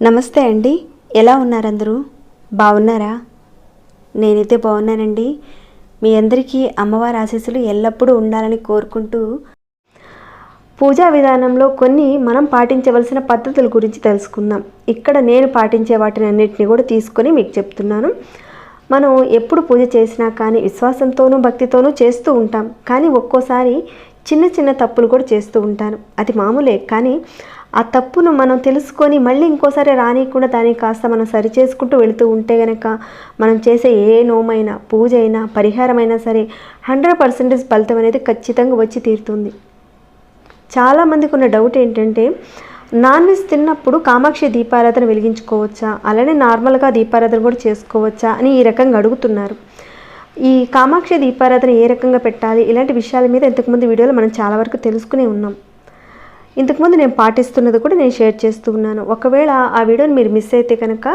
నమస్తే అండి. ఎలా ఉన్నారందరూ? బాగున్నారా? నేనైతే బాగున్నానండి. మీ అందరికీ అమ్మవారి ఆశీస్సులు ఎల్లప్పుడూ ఉండాలని కోరుకుంటూ పూజా విధానంలో కొన్ని మనం పాటించవలసిన పద్ధతుల గురించి తెలుసుకుందాం. ఇక్కడ నేను పాటించే వాటిని అన్నింటినీ కూడా తీసుకొని మీకు చెప్తున్నాను. మనం ఎప్పుడు పూజ చేసినా కానీ విశ్వాసంతోనూ భక్తితోనూ చేస్తూ ఉంటాం. కానీ ఒక్కోసారి చిన్న చిన్న తప్పులు కూడా చేస్తూ ఉంటాను అది మామూలే. కానీ ఆ తప్పును మనం తెలుసుకొని మళ్ళీ ఇంకోసారి రానియకుండా దాన్ని కాస్త మనం సరి చేసుకుంటూ వెళుతూ ఉంటే గనక మనం చేసే ఏ నోమైనా పూజ అయినా పరిహారమైనా సరే హండ్రెడ్ పర్సెంటేజ్ ఫలితం అనేది ఖచ్చితంగా వచ్చి తీరుతుంది. చాలామందికి ఉన్న డౌట్ ఏంటంటే నాన్ వెజ్ తిన్నప్పుడు కామాక్షి దీపారాధన వెలిగించుకోవచ్చా? అలానే నార్మల్గా దీపారాధన కూడా చేసుకోవచ్చా? అని ఈ రకంగా అడుగుతున్నారు. ఈ కామాక్షి దీపారాధన ఏ రకంగా పెట్టాలి? ఇలాంటి విషయాల మీద ఇంతకుముందు వీడియోలో మనం చాలా వరకు తెలుసుకునే ఉన్నాం. ఇంతకుముందు నేను పాటిస్తున్నది కూడా నేను షేర్ చేస్తూ ఉన్నాను. ఒకవేళ ఆ వీడియోని మీరు మిస్ అయితే కనుక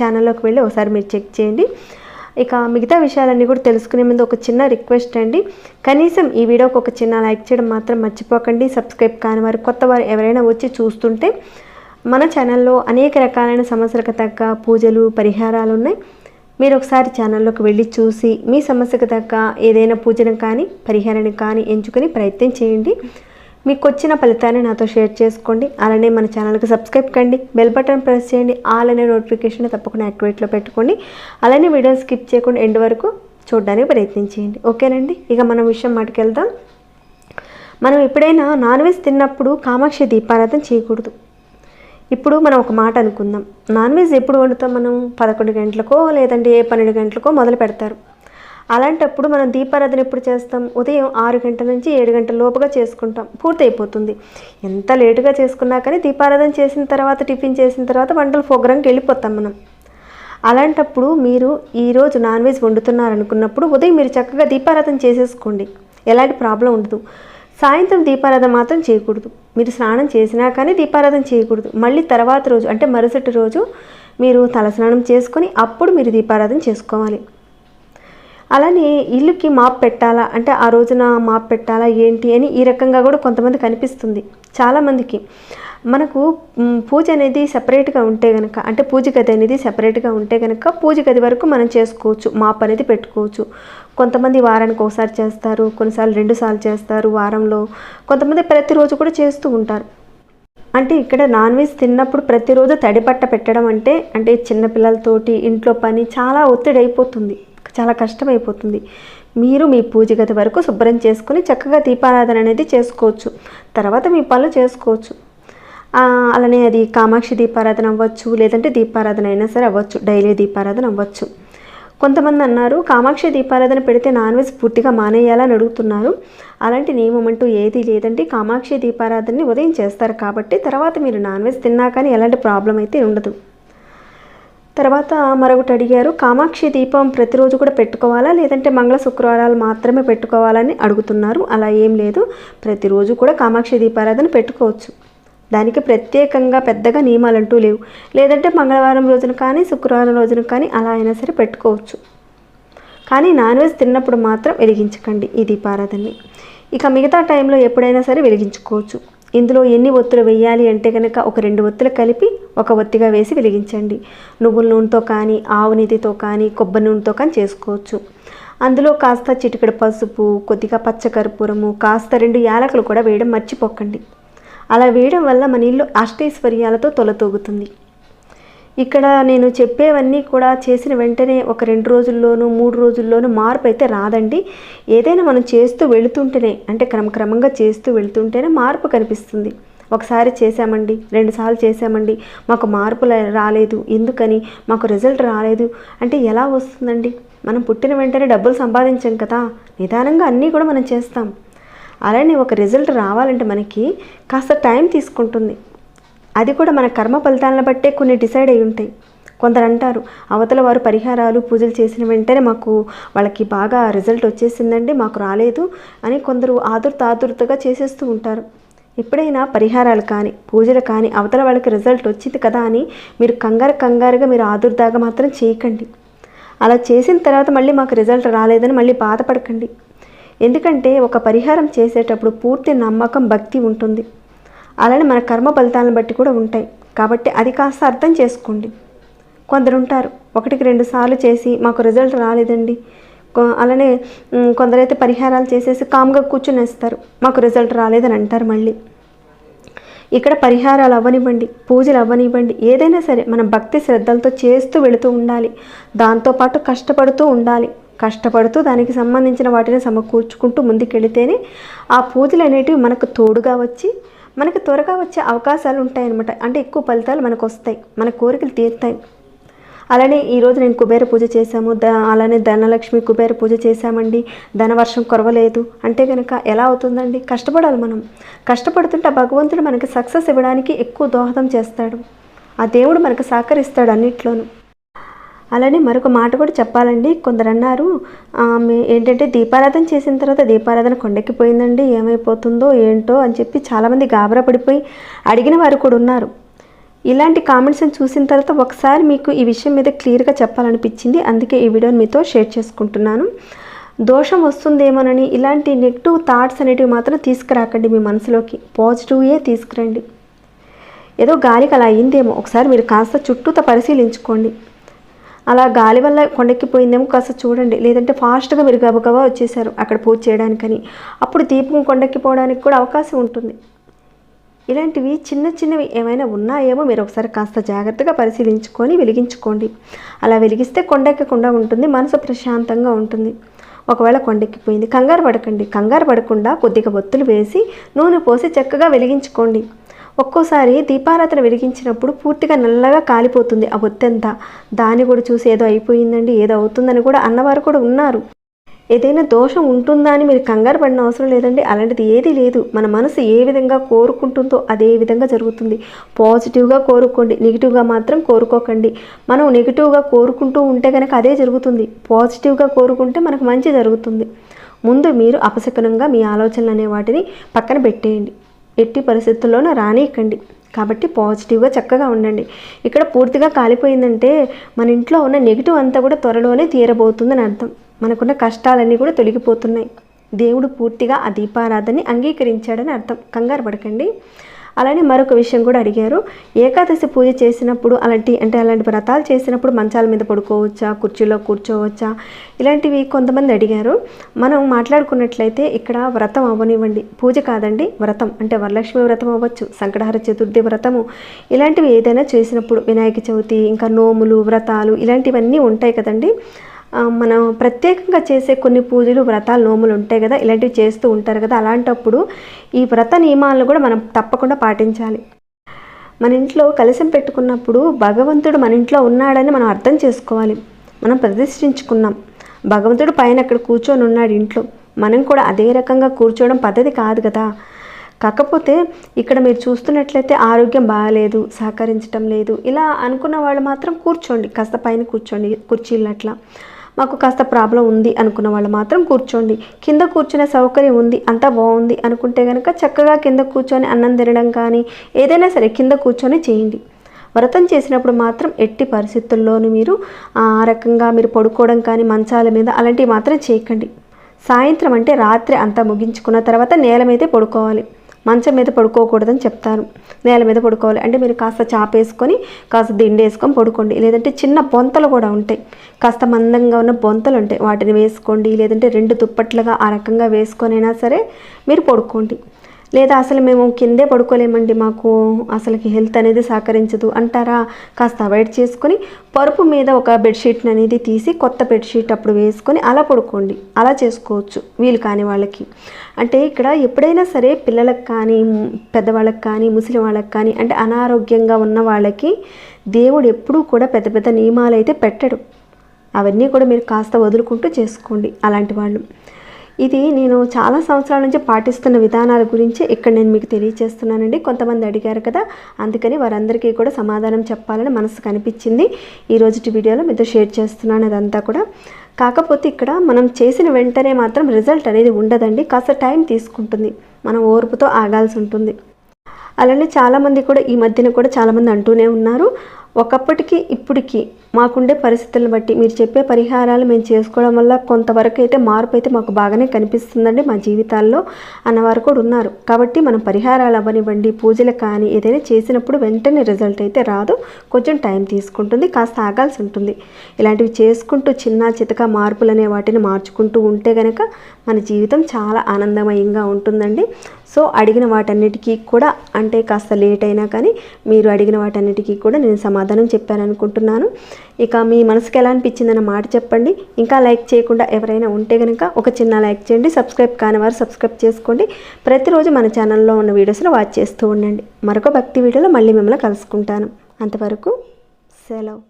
ఛానల్లోకి వెళ్ళి ఒకసారి మీరు చెక్ చేయండి. ఇక మిగతా విషయాలన్నీ కూడా తెలుసుకునే ముందు ఒక చిన్న రిక్వెస్ట్ అండి. కనీసం ఈ వీడియోకి ఒక చిన్న లైక్ చేయడం మాత్రం మర్చిపోకండి. సబ్స్క్రైబ్ కాని వారు కొత్త వారు ఎవరైనా వచ్చి చూస్తుంటే మన ఛానల్లో అనేక రకాలైన సమస్యలకు తగ్గ పూజలు పరిహారాలు ఉన్నాయి. మీరు ఒకసారి ఛానల్లోకి వెళ్ళి చూసి మీ సమస్యకు తగ్గ ఏదైనా పూజను కానీ పరిహారాన్ని కానీ ఎంచుకొని ప్రయత్నం చేయండి. మీకు వచ్చిన ఫలితాన్ని నాతో షేర్ చేసుకోండి. అలానే మన ఛానల్కి సబ్స్క్రైబ్ కండి. బెల్ బటన్ ప్రెస్ చేయండి. ఆల్ అనే నోటిఫికేషన్ తప్పకుండా యాక్టివేట్లో పెట్టుకోండి. అలానే వీడియో స్కిప్ చేయకుండా ఎండ్ వరకు చూడడానికి ప్రయత్నించేయండి. ఓకేనండి? ఇక మనం విషయం మాటకెళ్దాం. మనం ఎప్పుడైనా నాన్ వెజ్ తిన్నప్పుడు కామాక్షి దీపారాధన చేయకూడదు. ఇప్పుడు మనం ఒక మాట అనుకుందాం. నాన్ వెజ్ ఎప్పుడు వండుతాం మనం? పదకొండు గంటలకో లేదంటే ఏ పన్నెండు గంటలకో మొదలు పెడతారు. అలాంటప్పుడు మనం దీపారాధన ఎప్పుడు చేస్తాం? ఉదయం ఆరు గంటల నుంచి ఏడు గంటల లోపుగా చేసుకుంటాం. పూర్తయిపోతుంది. ఎంత లేటుగా చేసుకున్నా కానీ దీపారాధన చేసిన తర్వాత టిఫిన్ చేసిన తర్వాత వంటలు ప్రోగ్రాంకి వెళ్ళిపోతాం మనం. అలాంటప్పుడు మీరు ఈరోజు నాన్ వెజ్ వండుతున్నారనుకున్నప్పుడు ఉదయం మీరు చక్కగా దీపారాధన చేసేసుకోండి. ఎలాంటి ప్రాబ్లం ఉండదు. సాయంత్రం దీపారాధన మాత్రం చేయకూడదు. మీరు స్నానం చేసినా కానీ దీపారాధన చేయకూడదు. మళ్ళీ తర్వాత రోజు అంటే మరుసటి రోజు మీరు తలస్నానం చేసుకొని అప్పుడు మీరు దీపారాధన చేసుకోవాలి. అలానే ఇల్లుకి మాప్ పెట్టాలా? అంటే ఆ రోజున మాప్ పెట్టాలా? ఏంటి? అని ఈ రకంగా కూడా కొంతమంది కనిపిస్తుంది చాలామందికి. మనకు పూజ అనేది సపరేట్గా ఉంటే కనుక అంటే పూజ గది అనేది సపరేట్గా ఉంటే కనుక పూజ గది వరకు మనం చేసుకోవచ్చు. మాప్ అనేది పెట్టుకోవచ్చు. కొంతమంది వారానికి ఒకసారి చేస్తారు కొన్నిసార్లు రెండుసార్లు చేస్తారు వారంలో. కొంతమంది ప్రతిరోజు కూడా చేస్తూ ఉంటారు. అంటే ఇక్కడ నాన్ వెజ్ తిన్నప్పుడు ప్రతిరోజు తడిపట్ట పెట్టడం అంటే అంటే చిన్నపిల్లలతోటి ఇంట్లో పని చాలా ఒత్తిడి అయిపోతుంది. చాలా కష్టమైపోతుంది. మీరు మీ పూజ గది వరకు శుభ్రం చేసుకుని చక్కగా దీపారాధన అనేది చేసుకోవచ్చు. తర్వాత మీ పనులు చేసుకోవచ్చు. అలానే అది కామాక్షి దీపారాధన అవ్వచ్చు లేదంటే దీపారాధన అయినా సరే అవ్వచ్చు. డైలీ దీపారాధన అవ్వచ్చు. కొంతమంది అన్నారు కామాక్షి దీపారాధన పెడితే నాన్ వెజ్ పూర్తిగా మానేయాలని అడుగుతున్నారు. అలాంటి నియమం అంటూ ఏది లేదంటే కామాక్షి దీపారాధనని ఉదయం చేస్తారు కాబట్టి తర్వాత మీరు నాన్ వెజ్ తిన్నా కానీ ఎలాంటి ప్రాబ్లం అయితే ఉండదు. తర్వాత మరొకటి అడిగారు కామాక్షి దీపం ప్రతిరోజు కూడా పెట్టుకోవాలా? లేదంటే మంగళ శుక్రవారాలు మాత్రమే పెట్టుకోవాలని అడుగుతున్నారు. అలా ఏం లేదు. ప్రతిరోజు కూడా కామాక్షి దీపారాధన పెట్టుకోవచ్చు. దానికి ప్రత్యేకంగా పెద్దగా నియమాలంటూ లేవు. లేదంటే మంగళవారం రోజున కానీ శుక్రవారం రోజున కానీ అలా అయినా సరే పెట్టుకోవచ్చు. కానీ నాన్ వెజ్ తిన్నప్పుడు మాత్రం వెలిగించకండి ఈ దీపారాధనని. ఇక మిగతా టైంలో ఎప్పుడైనా సరే వెలిగించుకోవచ్చు. ఇందులో ఎన్ని ఒత్తులు వేయాలి అంటే కనుక ఒక రెండు ఒత్తులు కలిపి ఒక ఒత్తిగా వేసి వెలిగించండి. నువ్వుల నూనెతో కానీ ఆవు నీతితో కానీ కొబ్బరి నూనెతో కానీ చేసుకోవచ్చు. అందులో కాస్త చిటికెడు పసుపు కొద్దిగా పచ్చకర్పూరము కాస్త రెండు యాలకులు కూడా వేయడం మర్చిపోకండి. అలా వేయడం వల్ల మన ఇల్లు అష్టైశ్వర్యాలతో తొలతూగుతుంది. ఇక్కడ నేను చెప్పేవన్నీ కూడా చేసిన వెంటనే ఒక రెండు రోజుల్లోనూ మూడు రోజుల్లోనూ మార్పు అయితే రాదండి. ఏదైనా మనం చేస్తూ వెళుతుంటేనే అంటే క్రమక్రమంగా చేస్తూ వెళుతుంటేనే మార్పు కనిపిస్తుంది. ఒకసారి చేశామండి రెండుసార్లు చేశామండి మాకు మార్పులు రాలేదు. ఎందుకని? మాకు రిజల్ట్ రాలేదు. అంటే ఎలా వస్తుందండి? మనం పుట్టిన వెంటనే డబ్బులు సంపాదించాం కదా నిదానంగా అన్నీ కూడా మనం చేస్తాం. అలానే ఒక రిజల్ట్ రావాలంటే మనకి కాస్త టైం తీసుకుంటుంది. అది కూడా మన కర్మ ఫలితాలను బట్టే కొన్ని డిసైడ్ అయి ఉంటాయి. కొందరు అంటారు అవతల వారు పరిహారాలు పూజలు చేసిన వెంటనే మాకు వాళ్ళకి బాగా రిజల్ట్ వచ్చేసిందండి మాకు రాలేదు అని కొందరు ఆదుర్త ఆదుర్తగా చేసేస్తూ ఉంటారు. ఎప్పుడైనా పరిహారాలు కానీ పూజలు కానీ అవతల వాళ్ళకి రిజల్ట్ వచ్చింది కదా అని మీరు కంగారు కంగారుగా మీరు ఆదుర్దాగా మాత్రం చేయకండి. అలా చేసిన తర్వాత మళ్ళీ మాకు రిజల్ట్ రాలేదని మళ్ళీ బాధపడకండి. ఎందుకంటే ఒక పరిహారం చేసేటప్పుడు పూర్తి నమ్మకం భక్తి ఉంటుంది. అలానే మన కర్మ ఫలితాలను బట్టి కూడా ఉంటాయి. కాబట్టి అది కాస్త అర్థం చేసుకోండి. కొందరు ఉంటారు ఒకటికి రెండు సార్లు చేసి మాకు రిజల్ట్ రాలేదండి. కొ- అలానే కొందరైతే పరిహారాలు చేసేసి కామ్గా కూర్చునేస్తారు మాకు రిజల్ట్ రాలేదని అంటారు మళ్ళీ. ఇక్కడ పరిహారాలు అవ్వనివ్వండి పూజలు అవ్వనివ్వండి ఏదైనా సరే మనం భక్తి శ్రద్ధలతో చేస్తూ వెళుతూ ఉండాలి. దాంతోపాటు కష్టపడుతూ ఉండాలి. కష్టపడుతూ దానికి సంబంధించిన వాటిని సమకూర్చుకుంటూ ముందుకెళితేనే ఆ పూజలు అనేటివి మనకు తోడుగా వచ్చి మనకు త్వరగా వచ్చే అవకాశాలు ఉంటాయన్నమాట. అంటే ఎక్కువ ఫలితాలు మనకు వస్తాయి మన కోరికలు తీరుతాయి. అలానే ఈరోజు నేను కుబేర పూజ చేశాము. ద అలానే ధనలక్ష్మి కుబేర పూజ చేశామండి. ధనవర్షం కురవలేదు. అంటే కనుక ఎలా అవుతుందండి? కష్టపడాలి మనం. కష్టపడుతుంటే ఆ భగవంతుడు మనకి సక్సెస్ ఇవ్వడానికి ఎక్కువ దోహదం చేస్తాడు. ఆ దేవుడు మనకు సహకరిస్తాడు అన్నిట్లోనూ. అలానే మరొక మాట కూడా చెప్పాలండి. కొందరు అన్నారు ఏంటంటే దీపారాధన చేసిన తర్వాత దీపారాధన కొండెక్కిపోయిందండి ఏమైపోతుందో ఏంటో అని చెప్పి చాలామంది గాబరా పడిపోయి అడిగిన వారు కూడా ఉన్నారు. ఇలాంటి కామెంట్స్ని చూసిన తర్వాత ఒకసారి మీకు ఈ విషయం మీద క్లియర్గా చెప్పాలనిపించింది. అందుకే ఈ వీడియోని మీతో షేర్ చేసుకుంటున్నాను. దోషం వస్తుందేమోనని ఇలాంటి నెగిటివ్ థాట్స్ అనేటివి మాత్రం తీసుకురాకండి మీ మనసులోకి. పాజిటివ్యే తీసుకురండి. ఏదో గాలికి అలా అయిందేమో. ఒకసారి మీరు కాస్త చుట్టూతో పరిశీలించుకోండి. అలా గాలి వల్ల కొండెక్కిపోయిందేమో కాస్త చూడండి. లేదంటే ఫాస్ట్గా మీరు గబగబా వచ్చేసారు అక్కడ పూజ చేయడానికని. అప్పుడు దీపం కొండెక్కిపోవడానికి కూడా అవకాశం ఉంటుంది. ఇలాంటివి చిన్న చిన్నవి ఏమైనా ఉన్నాయేమో మీరు ఒకసారి కాస్త జాగ్రత్తగా పరిశీలించుకొని వెలిగించుకోండి. అలా వెలిగిస్తే కొండెక్కకుండా ఉంటుంది మనసు ప్రశాంతంగా ఉంటుంది. ఒకవేళ కొండెక్కిపోయింది కంగారు పడకండి. కంగారు పడకుండా కొద్దిగా ఒత్తులు వేసి నూనె పోసి చక్కగా వెలిగించుకోండి. ఒక్కోసారి దీపారాధన వెలిగించినప్పుడు పూర్తిగా నల్లగా కాలిపోతుంది ఆ ఒత్తంతా. దాన్ని కూడా చూసి ఏదో అయిపోయిందండి ఏదో అవుతుందని కూడా అన్నవారు కూడా ఉన్నారు. ఏదైనా దోషం ఉంటుందా అని మీరు కంగారు పడిన అవసరం లేదండి. అలాంటిది ఏది లేదు. మన మనసు ఏ విధంగా కోరుకుంటుందో అదే విధంగా జరుగుతుంది. పాజిటివ్గా కోరుకోండి నెగిటివ్గా మాత్రం కోరుకోకండి. మనం నెగిటివ్గా కోరుకుంటూ ఉంటే కనుక అదే జరుగుతుంది. పాజిటివ్గా కోరుకుంటే మనకు మంచి జరుగుతుంది. ముందు మీరు అపశకనంగా మీ ఆలోచనలు అనే వాటిని పక్కన పెట్టేయండి. ఎట్టి పరిస్థితుల్లోనూ రానియకండి. కాబట్టి పాజిటివ్గా చక్కగా ఉండండి. ఇక్కడ పూర్తిగా కాలిపోయిందంటే మన ఇంట్లో ఉన్న నెగిటివ్ అంతా కూడా త్వరలోనే తీరబోతుందని అర్థం. మనకున్న కష్టాలన్నీ కూడా తొలగిపోతున్నాయి. దేవుడు పూర్తిగా ఆ దీపారాధనని అంగీకరించాడని అర్థం. కంగారు పడకండి. అలానే మరొక విషయం కూడా అడిగారు. ఏకాదశి పూజ చేసినప్పుడు అలాంటి అంటే అలాంటి వ్రతాలు చేసినప్పుడు మంచాల మీద పడుకోవచ్చా? కుర్చీలో కూర్చోవచ్చా? ఇలాంటివి కొంతమంది అడిగారు. మనం మాట్లాడుకున్నట్లయితే ఇక్కడ వ్రతం అవ్వనివ్వండి పూజ కాదండి వ్రతం. అంటే వరలక్ష్మి వ్రతం అవ్వచ్చు సంకటహర చతుర్థి వ్రతము. ఇలాంటివి ఏదైనా చేసినప్పుడు వినాయక చవితి ఇంకా నోములు వ్రతాలు ఇలాంటివన్నీ ఉంటాయి కదండి. మనం ప్రత్యేకంగా చేసే కొన్ని పూజలు వ్రతాలు నోములు ఉంటాయి కదా ఇలాంటివి చేస్తూ ఉంటారు కదా అలాంటప్పుడు ఈ వ్రత నియమాలను కూడా మనం తప్పకుండా పాటించాలి. మన ఇంట్లో కలశం పెట్టుకున్నప్పుడు భగవంతుడు మన ఇంట్లో ఉన్నాడని మనం అర్థం చేసుకోవాలి. మనం ప్రతిష్ఠించుకున్నాం భగవంతుడు పైన అక్కడ కూర్చొని ఉన్నాడు ఇంట్లో. మనం కూడా అదే రకంగా కూర్చోవడం పద్ధతి కాదు కదా. కాకపోతే ఇక్కడ మీరు చూస్తున్నట్లయితే ఆరోగ్యం బాగాలేదు సహకరించడం లేదు. ఇలా అనుకున్న వాళ్ళు మాత్రం కూర్చోండి. కాస్త పైన కూర్చోండి కుర్చీలు అట్లా మాకు కాస్త ప్రాబ్లం ఉంది అనుకున్న వాళ్ళు మాత్రం కూర్చోండి. కింద కూర్చునే సౌకర్యం ఉంది అంతా బాగుంది అనుకుంటే కనుక చక్కగా కింద కూర్చొని అన్నం తినడం కానీ ఏదైనా సరే కింద కూర్చొని చేయండి. వ్రతం చేసినప్పుడు మాత్రం ఎట్టి పరిస్థితుల్లోనూ మీరు ఆ రకంగా మీరు పడుకోవడం కానీ మంచాల మీద అలాంటివి మాత్రం చేయకండి. సాయంత్రం అంటే రాత్రి అంతా ముగించుకున్న తర్వాత నేల మీదే పడుకోవాలి. మంచం మీద పడుకోకూడదని చెప్తారు. నేల మీద పడుకోవాలి. అంటే మీరు కాస్త చాపేసుకొని కాస్త దిండి వేసుకొని పడుకోండి. లేదంటే చిన్న బొంతలు కూడా ఉంటాయి. కాస్త మందంగా ఉన్న బొంతలు ఉంటాయి. వాటిని వేసుకోండి. లేదంటే రెండు దుప్పట్లుగా ఆ రకంగా వేసుకొనైనా సరే మీరు పడుకోండి. లేదా అసలు మేము కిందే పడుకోలేమండి మాకు అసలుకి హెల్త్ అనేది సహకరించదు అంటారా? కాస్త అవాయిడ్ చేసుకొని పరుపు మీద ఒక బెడ్షీట్ని అనేది తీసి కొత్త బెడ్షీట్ అప్పుడు వేసుకొని అలా పడుకోండి. అలా చేసుకోవచ్చు వీలు కాని వాళ్ళకి. అంటే ఇక్కడ ఎప్పుడైనా సరే పిల్లలకు కానీ పెద్దవాళ్ళకి కానీ ముసలి వాళ్ళకి కానీ అంటే అనారోగ్యంగా ఉన్న వాళ్ళకి దేవుడు ఎప్పుడూ కూడా పెద్ద పెద్ద నియమాలు అయితే పెట్టడు. అవన్నీ కూడా మీరు కాస్త వదులుకుంటూ చేసుకోండి అలాంటి వాళ్ళు. ఇది నేను చాలా సంవత్సరాల నుంచి పాటిస్తున్న విధానాల గురించి ఇక్కడ నేను మీకు తెలియజేస్తున్నానండి కొంతమంది అడిగారు కదా అందుకని వారందరికీ కూడా సమాధానం చెప్పాలని మనసు కనిపించింది ఈ రోజుటి వీడియోలో మీతో షేర్ చేస్తున్నాను అదంతా కూడా. కాకపోతే ఇక్కడ మనం చేసిన వెంటనే మాత్రం రిజల్ట్ అనేది ఉండదండి. కాస్త టైం తీసుకుంటుంది. మనం ఓర్పుతో ఆగాల్సి ఉంటుంది. అలానే చాలామంది కూడా ఈ మధ్యన కూడా చాలామంది అంటూనే ఉన్నారు. ఒకప్పటికి ఇప్పటికి మాకుండే పరిస్థితులను బట్టి మీరు చెప్పే పరిహారాలు మేము చేసుకోవడం వల్ల కొంతవరకు అయితే మార్పు అయితే మాకు బాగానే కనిపిస్తుందండి మా జీవితాల్లో అన్నవారు కూడా ఉన్నారు. కాబట్టి మనం పరిహారాలు అవ్వనివ్వండి పూజలు కానీ ఏదైనా చేసినప్పుడు వెంటనే రిజల్ట్ అయితే రాదు. కొంచెం టైం తీసుకుంటుంది కాస్త ఆగాల్సి ఉంటుంది. ఇలాంటివి చేసుకుంటూ చిన్న చితక మార్పులు అనే వాటిని మార్చుకుంటూ ఉంటే కనుక మన జీవితం చాలా ఆనందమయంగా ఉంటుందండి. సో అడిగిన వాటన్నిటికీ కూడా అంటే కాస్త లేట్ అయినా కానీ మీరు అడిగిన వాటన్నిటికీ కూడా నేను సమాధానం సమాధానం అనుకుంటున్నాను ఇక మీ మనసుకి ఎలా అనిపించిందన్న మాట చెప్పండి. ఇంకా లైక్ చేయకుండా ఎవరైనా ఉంటే కనుక ఒక చిన్న లైక్ చేయండి. సబ్స్క్రైబ్ కాని వారు సబ్స్క్రైబ్ చేసుకోండి. ప్రతిరోజు మన ఛానల్లో ఉన్న వీడియోస్ని వాచ్ చేస్తూ ఉండండి. మరొక భక్తి వీడియోలో మళ్ళీ మిమ్మల్ని కలుసుకుంటాను. అంతవరకు సెలవు.